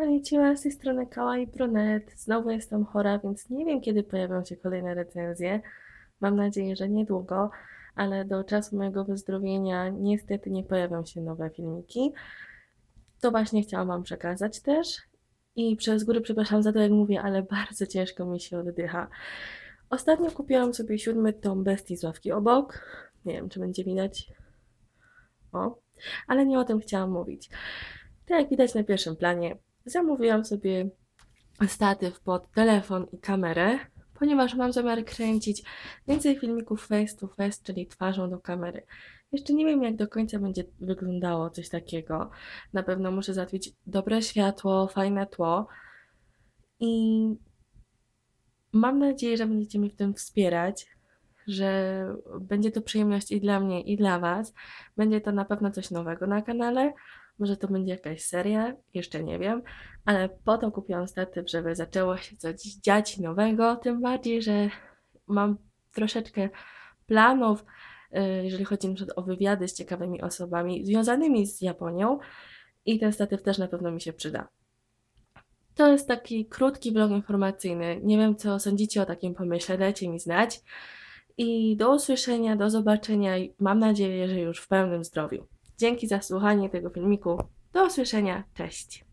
Konnichiwa, z tej strony Kawaii Brunet. Znowu jestem chora, więc nie wiem, kiedy pojawią się kolejne recenzje. Mam nadzieję, że niedługo, ale do czasu mojego wyzdrowienia niestety nie pojawią się nowe filmiki. To właśnie chciałam Wam przekazać też. I przez góry przepraszam za to, jak mówię, ale bardzo ciężko mi się oddycha. Ostatnio kupiłam sobie siódmy tom Bestii z ławki obok. Nie wiem, czy będzie widać. O, ale nie o tym chciałam mówić. Tak jak widać na pierwszym planie, zamówiłam sobie statyw pod telefon i kamerę, ponieważ mam zamiar kręcić więcej filmików face to face, czyli twarzą do kamery. Jeszcze nie wiem, jak do końca będzie wyglądało coś takiego. Na pewno muszę załatwić dobre światło, fajne tło i mam nadzieję, że będziecie mi w tym wspierać, że będzie to przyjemność i dla mnie, i dla Was. Będzie to na pewno coś nowego na kanale. Może to będzie jakaś seria, jeszcze nie wiem, ale po to kupiłam statyw, żeby zaczęło się coś dziać nowego, tym bardziej, że mam troszeczkę planów, y, jeżeli chodzi na przykład o wywiady z ciekawymi osobami związanymi z Japonią i ten statyw też na pewno mi się przyda. To jest taki krótki vlog informacyjny. Nie wiem, co sądzicie o takim pomyśle, dajcie mi znać. I do usłyszenia, do zobaczenia mam nadzieję, że już w pełnym zdrowiu. Dzięki za słuchanie tego filmiku. Do usłyszenia. Cześć.